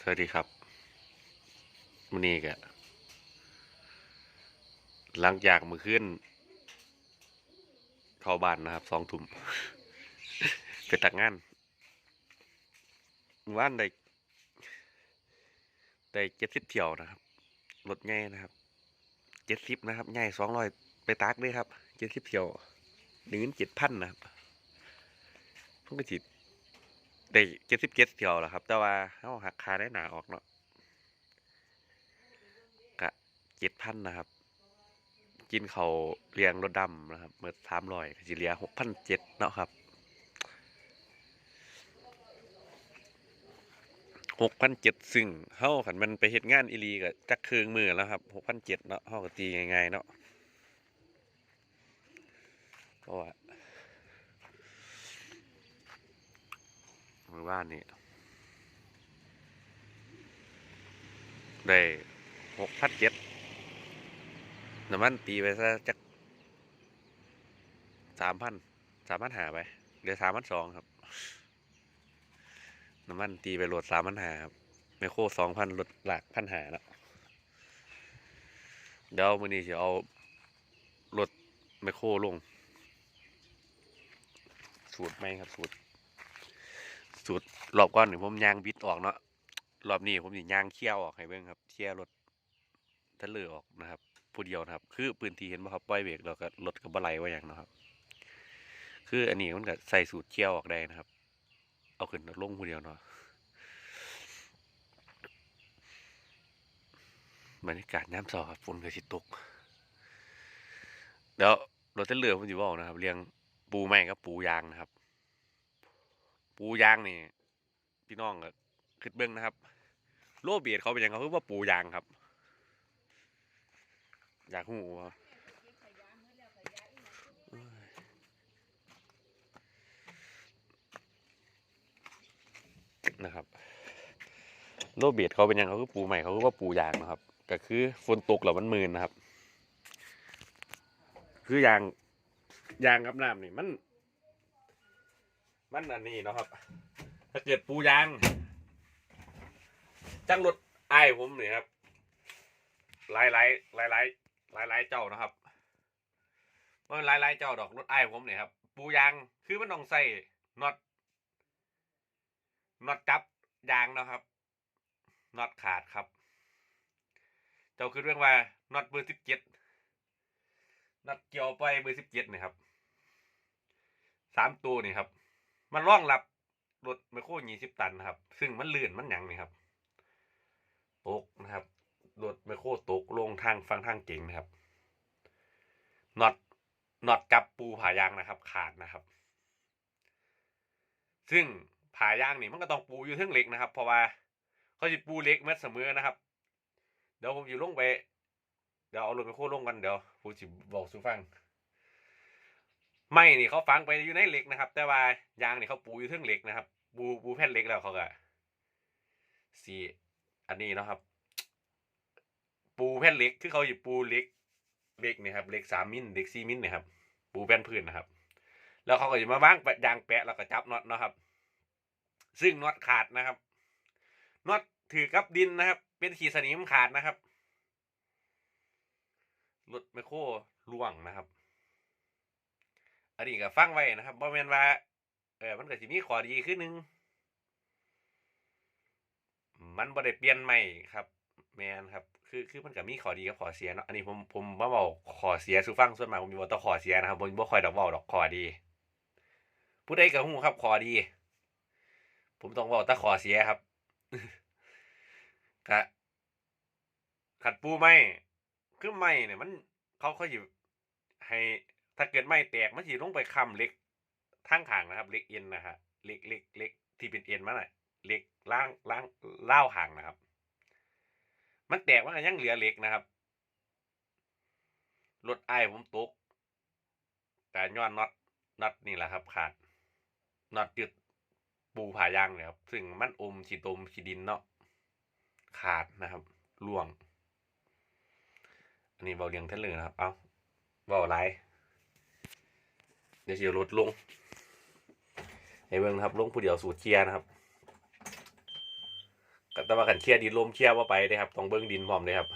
สวัสดีครับวันนี้ก็หลังจากมือขึ้น เข้าบ้านนะครับสองทุ่มไปตักงานว่านได้ได้เจ็ดสิบเที่ยวนะครับรถง่ายนะครับเจ็ดสิบนะครับง่ายสองร้อยไปตักด้วยครับเจ็ดสิบเที่ยวหนึ่งเจ็ดพันนะครับเพิ่งก็จิต ได้เจ็ดสิบเจ็ดเที่ยวแล้วครับ แต่ว่าเขาหักค่าได้หนาออกเนาะกะเจ็ดพันนะครับ กินเขาเลี้ยงรถดำนะครับเมื่อสามร้อยสิเลียหกพันเจ็ดเนาะครับหกพันเจ็ดซึ่งเฮาขันมันไปเฮ็ดงานอีลีกับจักเครืองมือแล้วครับหกพันเจ็ดเนาะเฮาก็ตีง่ายๆเนาะเพราะว่า มือบ้านนี่ได้หกพันเจ็ดน้ำมันตีไปซะจักสามพันสามพันหาไปเหลือสามพันสองครับ น้ำมันตีไปโหลดสามพันหาครับไมโครสองพันหลดหลักพันหาแล้วเดี๋ยวมือนี้จะเอารถไมโครลง สูตรไหมครับ สูตร สูตรรอบก่อนนี่ผมยางบิดออกเนาะรอบนี้ผมสิยางเคี่ยวออกให้เบิ่งครับเคี่ยวรถทะเลออกนะครับผู้เดียวนะครับ คือปืนทีเห็นบ่ครับปล่อยเบรกแล้วก็รถก็บ่ไหลว่าอย่างเนาะครับ คืออันนี้มันก็ใส่สูตรเคี่ยวออกได้นะครับ เอาขึ้นลงผู้เดียวเนาะบรรยากาศน้ำซอครับฝนก็สิตกเดี๋ยวรถเทเลอร์ผมสิบอกนะครับ เรียงปูไม้กับปูยางนะครับ ปูยางนี่พี่น้องก็คิดเบิ้งนะครับ โลเบียดเขาเป็นยังเขาคือว่าปูยางครับ อยากหูว่นะครับโลเบียดเขาเป็นยังเขาคือปูใหม่เขาคือว่าปูยางนะครับ ก็คือฝนตกแล้วมันมืนนะครับ คือยางยางกับน้ำนี่มัน มันอันนี้เนาะครับ ถ้าเกิดปูยางจังรถไอ้ผมนี่ครับหลายหลายหลายหลายหลายหลายเจ้านะครับว่าหลายหลายเจ้าดอกรถไอ้ผมเนี่ยครับ ปูยางคือมันต้องใส่น็อตน็อตจับยางนะครับน็อตขาดครับ เจ้าคือเรื่องว่าน็อตเบอร์สิบเจ็ดน็อตเกี่ยวไปเบอร์สิบเจ็ดนี่ครับสามตัวนี่ครับ มันร่องรับรถไมโครยี่สิบตันนะครับ ซึ่งมันเลื่อนมันหยังนี่ครับตกนะครับรถไมโครตกลงทางฟังทางเก่งนะครับน็อตน็อตจับปูผายางนะครับ ขาดนะครับ ซึ่งผายางนี่มันก็ต้องปูอยู่ทึงเหล็กนะครับ เพราะว่าเขาจะปูเหล็กเมื่อเสมอนะครับ เดี๋ยวผมอยู่ลงไป เดี๋ยวเอารถไมโครลงกันเดี๋ยวผมจะบอกสุฟัง ไม่นี่เขาฝังไปอยู่ในเหล็กนะครับ แต่ว่ายางนี่เขาปูอยู่ทึงเหล็กนะครับปูปูแผ่นเหล็กแล้วเขาก็สีอันนี้เนาะครับ ปูแผ่นเหล็กคือเขาหยิบปูเหล็กเหล็กนี่ครับเหล็กสามมิลเหล็กสี่มิลนี่ครับ ปูแผ่นพื้นนะครับ แล้วเขาก็จะมาวางแปะยางแปะแล้วก็จับน็อตเนาะครับ ซึ่งน็อตขาดนะครับน็อตถือกับดินนะครับ เป็นขีดสนิมขาดนะครับรถไมโครล่วงนะครับ อันนี้ก็ฟังไว้นะครับบ่แม่นว่า เออมันก็สิมีข้อดีขึ้นหนึงมันบ่ได้เปลี่ยนใหม่ครับ แมนครับ คือคือมันก็มีข้อดีกับข้อเสียเนาะอันนี้ผมผมมาบอกข้อเสียสู่ฟังส่วนมากผมสิบอกแต่ข้อเสียนะครับผมบ่ค่อยดอกเว้าดอกข้อดีผู้ใดก็ฮู้ครับข้อดี ผมต้องเว้าแต่ข้อเสียครับก็ขัดปูไม้คือไม้เนี่ยมันเขาเขาสิให้ ถ้าเกิดไม้แตกมันสิลงไปคำเหล็กทางขางนะครับเหล็กเอ็นนะฮะเหล็กเหล็กเหล็กที่เป็นเอ็นมันน่ะเหล็กล่างล่างเล่าหางนะครับ มันแตกมันยังเหลือเหล็กนะครับรถไอ้ผมตกแต่ย้อนน็อตน็อตนี่แหละครับ ขาดน็อตยึดปูผายางเนี่ยครับ ซึ่งมันอมขีตมขีดินเนาะขาดนะครับล่วง อันนี้เบาเรียงเท่าเลยนะครับ เอาเบาไร เดี๋ยวจะลดลงให้เบิ่งนะครับลงผู้เดียวสูตรเคียนะครับก็แต่ว่าขันเคียดินลมเคียว่าไปนะครับต้องเบิ้งดินพร้อมเลยครับ